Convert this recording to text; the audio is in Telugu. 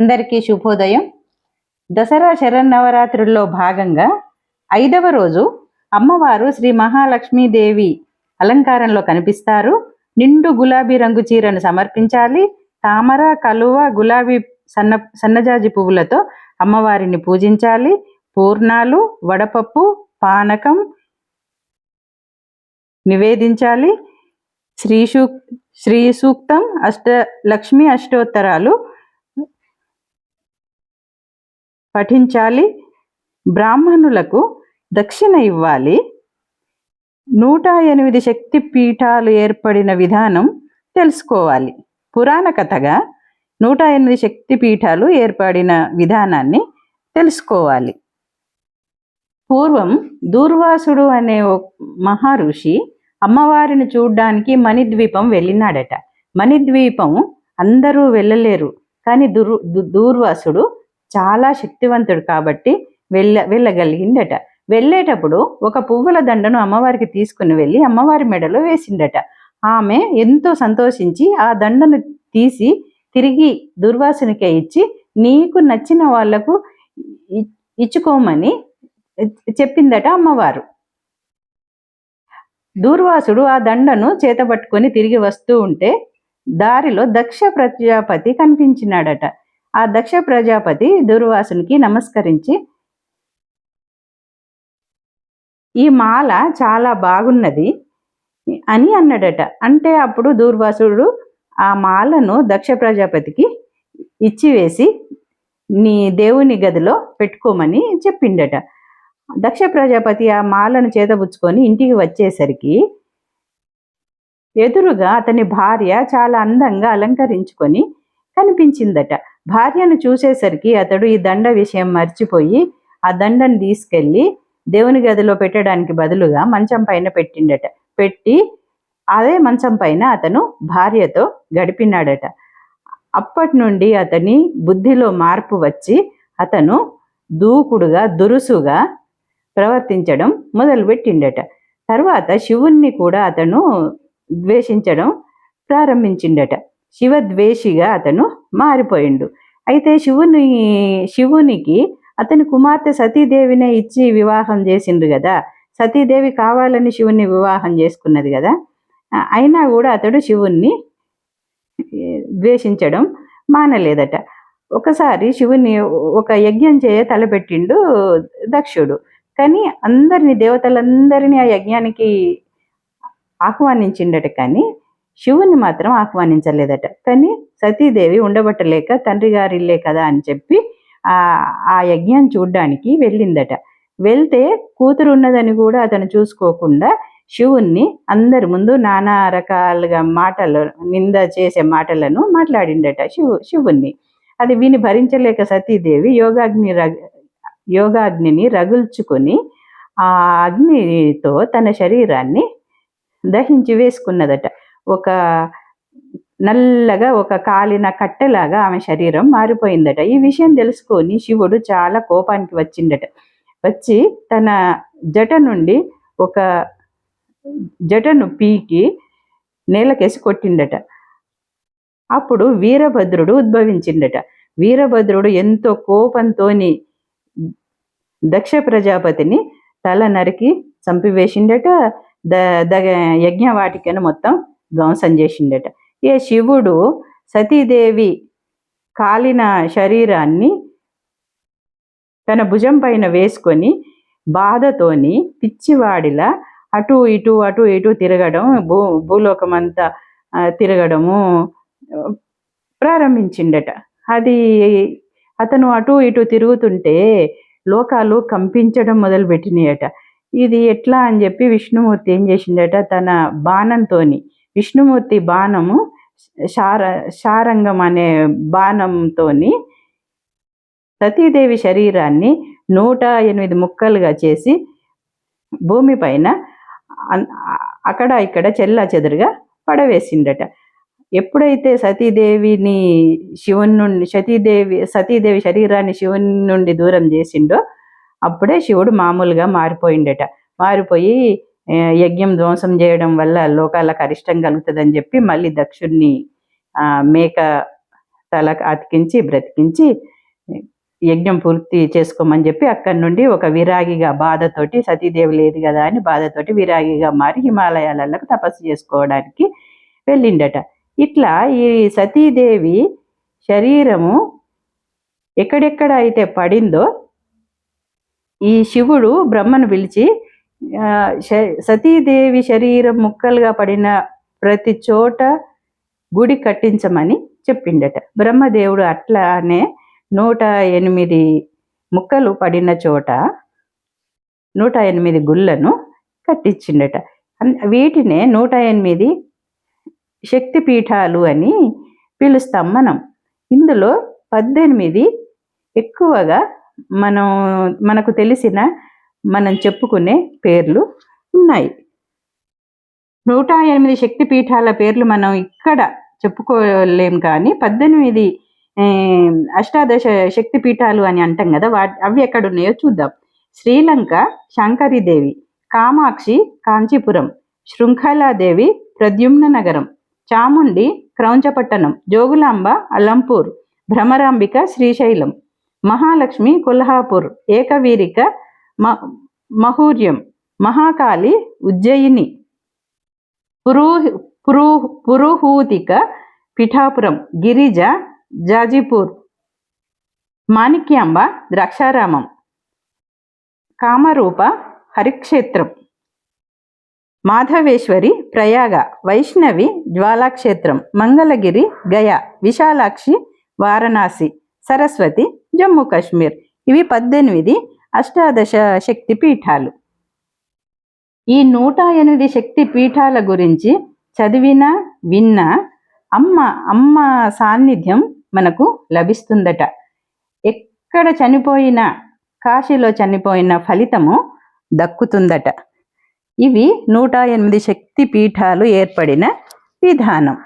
అందరికీ శుభోదయం. దసరా శరన్నవరాత్రుల్లో భాగంగా ఐదవ రోజు అమ్మవారు శ్రీ మహాలక్ష్మీదేవి అలంకారంలో కనిపిస్తారు. నిండు గులాబీ రంగు చీరను సమర్పించాలి. తామర కలువ గులాబీ సన్న సన్నజాజి పువ్వులతో అమ్మవారిని పూజించాలి. పూర్ణాలు వడపప్పు పానకం నివేదించాలి. శ్రీ శ్రీ సూక్తం అష్ట లక్ష్మీ అష్టోత్తరాలు పఠించాలి. బ్రాహ్మణులకు దక్షిణ ఇవ్వాలి. నూట ఎనిమిది శక్తి పీఠాలు ఏర్పడిన విధానం తెలుసుకోవాలి. పురాణ కథగా నూట ఎనిమిది శక్తి పీఠాలు ఏర్పడిన విధానాన్ని తెలుసుకోవాలి. పూర్వం దూర్వాసుడు అనే ఒక మహర్షి అమ్మవారిని చూడ్డానికి మణిద్వీపం వెళ్ళినాడట. మణిద్వీపం అందరూ వెళ్ళలేరు. కానీ దుర్ దు- దూర్వాసుడు చాలా శక్తివంతుడు కాబట్టి వెళ్ళ వెళ్ళగలిగిండట వెళ్ళేటప్పుడు ఒక పువ్వుల దండను అమ్మవారికి తీసుకుని వెళ్ళి అమ్మవారి మెడలో వేసిండట ఆమె ఎంతో సంతోషించి ఆ దండను తీసి తిరిగి దుర్వాసునికే ఇచ్చి నీకు నచ్చిన వాళ్ళకు ఇచ్చుకోమని చెప్పిందట అమ్మవారు. దూర్వాసుడు ఆ దండను చేతపట్టుకొని తిరిగి వస్తూ ఉంటే దారిలో దక్ష ప్రజాపతి కనిపించినాడట. ఆ దక్ష ప్రజాపతి దుర్వాసునికి నమస్కరించి ఈ మాల చాలా బాగున్నది అని అన్నాడట. అంటే అప్పుడు దూర్వాసుడు ఆ మాలను దక్ష ప్రజాపతికి ఇచ్చివేసి నీ దేవుని గదిలో పెట్టుకోమని చెప్పిండట. దక్ష ప్రజాపతి ఆ మాలను చేతబుచ్చుకొని ఇంటికి వచ్చేసరికి ఎదురుగా అతని భార్య చాలా అందంగా అలంకరించుకొని కనిపించిందట. భార్యను చూసేసరికి అతడు ఈ దండ విషయం మర్చిపోయి ఆ దండను తీసుకెళ్ళి దేవుని గదిలో పెట్టడానికి బదులుగా మంచం పైన పెట్టిండట. పెట్టి అదే మంచం పైన అతను భార్యతో గడిపినాడట. అప్పటి నుండి అతని బుద్ధిలో మార్పు వచ్చి అతను దూకుడుగా దురుసుగా ప్రవర్తించడం మొదలుపెట్టిండట తర్వాత శివుణ్ణి కూడా అతను ద్వేషించడం ప్రారంభించిండట. శివద్వేషిగా అతను మారిపోయిండు. అయితే శివుని శివునికి అతని కుమార్తె సతీదేవినే ఇచ్చి వివాహం చేసిండు కదా. సతీదేవి కావాలని శివుణ్ణి వివాహం చేసుకున్నది కదా. అయినా కూడా అతడు శివుణ్ణి ద్వేషించడం మానలేదట. ఒకసారి శివుని ఒక యజ్ఞం చేయ తలపెట్టిండు దక్షుడు. కానీ అందరిని దేవతలందరినీ ఆ యజ్ఞానికి ఆహ్వానించిండట కానీ శివుణ్ణి మాత్రం ఆహ్వానించలేదట. కానీ సతీదేవి ఉండబట్టలేక తండ్రి గారిల్లే కదా అని చెప్పి ఆ యజ్ఞం చూడ్డానికి వెళ్ళిందట. వెళ్తే కూతురు ఉన్నదని కూడా అతను చూసుకోకుండా శివుణ్ణి అందరి ముందు నానా రకాలుగా మాటలు నింద చేసే మాటలను మాట్లాడిండట శివు శివుణ్ణి. అది విని భరించలేక సతీదేవి యోగాగ్ని రగ యోగాగ్నిని రగుల్చుకొని ఆ అగ్నితో తన శరీరాన్ని దహించి వేసుకున్నదట. ఒక నల్లగా ఒక కాలిన కట్టెలాగా ఆమె శరీరం మారిపోయిందట. ఈ విషయం తెలుసుకొని శివుడు చాలా కోపానికి వచ్చిండట. వచ్చి తన జట నుండి ఒక జటను పీకి నేలకేసి కొట్టిండట. అప్పుడు వీరభద్రుడు ఉద్భవించిండట. వీరభద్రుడు ఎంతో కోపంతోని దక్ష ప్రజాపతిని తల నరికి చంపివేసిండట. ద యజ్ఞవాటికను మొత్తం ధ్వంసం చేసిండట. ఏ శివుడు సతీదేవి కాలిన శరీరాన్ని తన భుజం పైన వేసుకొని బాధతోని పిచ్చివాడిలా అటు ఇటు అటు ఇటు తిరగడం భూ భూలోకమంతా అంతా తిరగడము ప్రారంభించిండట. అది అతను అటు ఇటు తిరుగుతుంటే లోకాలు కంపించడం మొదలుపెట్టినాయట. ఇది ఎట్లా అని చెప్పి విష్ణుమూర్తి ఏం చేసిండట తన బాణంతోని విష్ణుమూర్తి బాణము శార శారంగం అనే బాణంతోని సతీదేవి శరీరాన్ని నూట ఎనిమిది ముక్కలుగా చేసి భూమిపైన అక్కడ ఇక్కడ చెల్లా చెదురుగా పడవేసిండట. ఎప్పుడైతే సతీదేవిని శివుని నుండి సతీదేవి సతీదేవి శరీరాన్ని శివుని నుండి దూరం చేసిండో అప్పుడే శివుడు మామూలుగా మారిపోయిండట. మారిపోయి యజ్ఞం ధ్వంసం చేయడం వల్ల లోకాలకు అరిష్టం కలుగుతుందని చెప్పి మళ్ళీ దక్షుణ్ణి మేక తల అతికించి బ్రతికించి యజ్ఞం పూర్తి చేసుకోమని చెప్పి అక్కడి నుండి ఒక విరాగిగా బాధతోటి సతీదేవి లేదు కదా అని బాధతోటి విరాగిగా మారి హిమాలయాలకు తపస్సు చేసుకోవడానికి వెళ్ళిండట. ఇట్లా ఈ సతీదేవి శరీరము ఎక్కడెక్కడ అయితే పడిందో ఈ శివుడు బ్రహ్మను పిలిచి సతీదేవి శరీరం ముక్కలుగా పడిన ప్రతి చోట గుడి కట్టించమని చెప్పిండట. బ్రహ్మదేవుడు అట్లానే నూట ఎనిమిది ముక్కలు పడిన చోట నూట ఎనిమిది గుళ్ళను కట్టించిండట. అన్- వీటినే నూట ఎనిమిది శక్తి పీఠాలు అని పిలుస్తాం మనం. ఇందులో పద్దెనిమిది ఎక్కువగా మనం మనకు తెలిసిన మనం చెప్పుకునే పేర్లు ఉన్నాయి. నూట ఎనిమిది శక్తి పీఠాల పేర్లు మనం ఇక్కడ చెప్పుకోలేం కానీ పద్దెనిమిది అష్టాదశ శక్తి పీఠాలు అని అంటాం కదా వా అవి ఎక్కడ ఉన్నాయో చూద్దాం. శ్రీలంక శంకరీదేవి కామాక్షి కాంచీపురం శృంఖలాదేవి ప్రద్యుమ్న నగరం చాముండి క్రౌంచపట్టణం జోగులాంబ అలంపూర్ భ్రమరాంబిక శ్రీశైలం మహాలక్ష్మి కొల్హాపూర్ ఏకవీరిక మ మహూర్యం మహాకాళి ఉజ్జయిని పురూ పురూ పురుహూతిక పిఠాపురం గిరిజ జాజీపూర్ మాణిక్యాంబ ద్రాక్షారామం కామరూప హరిక్షేత్రం మాధవేశ్వరి ప్రయాగ వైష్ణవి జ్వాలాక్షేత్రం మంగళగిరి గయా విశాలాక్షి వారణాసి సరస్వతి జమ్మూ కాశ్మీర్. ఇవి పద్దెనిమిది అష్టాదశ శక్తి పీఠాలు. ఈ నూట ఎనిమిది శక్తి పీఠాల గురించి చదివినా విన్నా అమ్మ అమ్మ సాన్నిధ్యం మనకు లభిస్తుందట. ఎక్కడ చనిపోయినా కాశీలో చనిపోయిన ఫలితము దక్కుతుందట. ఇవి నూట ఎనిమిది శక్తి పీఠాలు ఏర్పడిన విధానం.